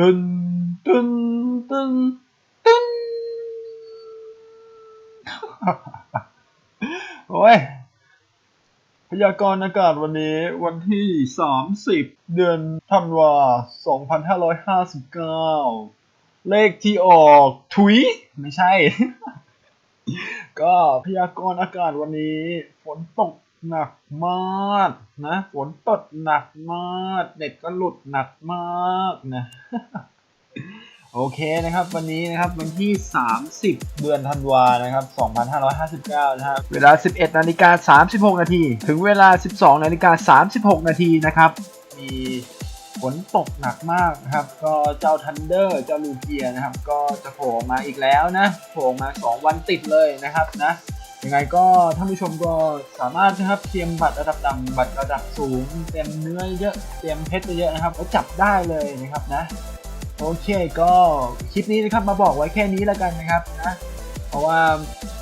ตึนตึนตึนตึนโอ้ย พยากรณ์อากาศวันนี้วันที่ 30 เดือนธันวา2559 เลขที่ออกถุย ไม่ใช่ ก็พยากรณ์อากาศวันนี้ ฝนตก หนักมากนะฝนตกหนักมากเน็ตก็หลุดหนักมากนะโอเคนะครับ วันนี้นะครับวันที่ 30 เดือนธันวานะครับ 2559 นะครับเวลา 11นาฬิกา36 นาทีถึงเวลา 12นาฬิกา36 นาทีนะครับ มีฝนตกหนักมากนะครับ ก็เจ้าทันเดอร์เจ้าลูเกียนะครับ ก็จะโผล่มาอีกแล้วนะโผล่มา 2 วันติดเลยนะครับนะ ยังไงก็ท่านผู้ชมก็สามารถนะครับเตรียมบัตรระดับต่ำบัตรระดับสูงเตรียมเนื้อเยอะเตรียมเพชรเยอะนะครับแล้วจับได้เลยนะครับนะ โอเคก็คลิปนี้นะครับมาบอกไว้แค่นี้แล้วกันนะครับนะเพราะว่า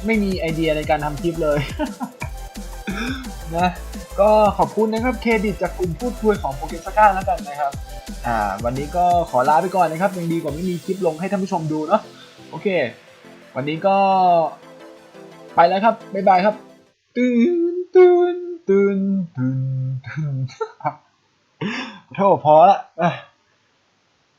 ไม่มีไอเดียในการทำคลิปเลยนะก็ขอบคุณนะครับเครดิตจากกลุ่มพูดคุยของโปเกสก้าแล้วกันนะครับอ่าวันนี้ก็ขอลาไปก่อนนะครับยังดีกว่าไม่มีคลิปลงให้ท่านผู้ชมดูเนาะโอเค วันนี้ก็ ไปแล้วครับ บ๊ายบายครับ ตื่นตื่นตื่นตื่นตื่นโทษพอละอะ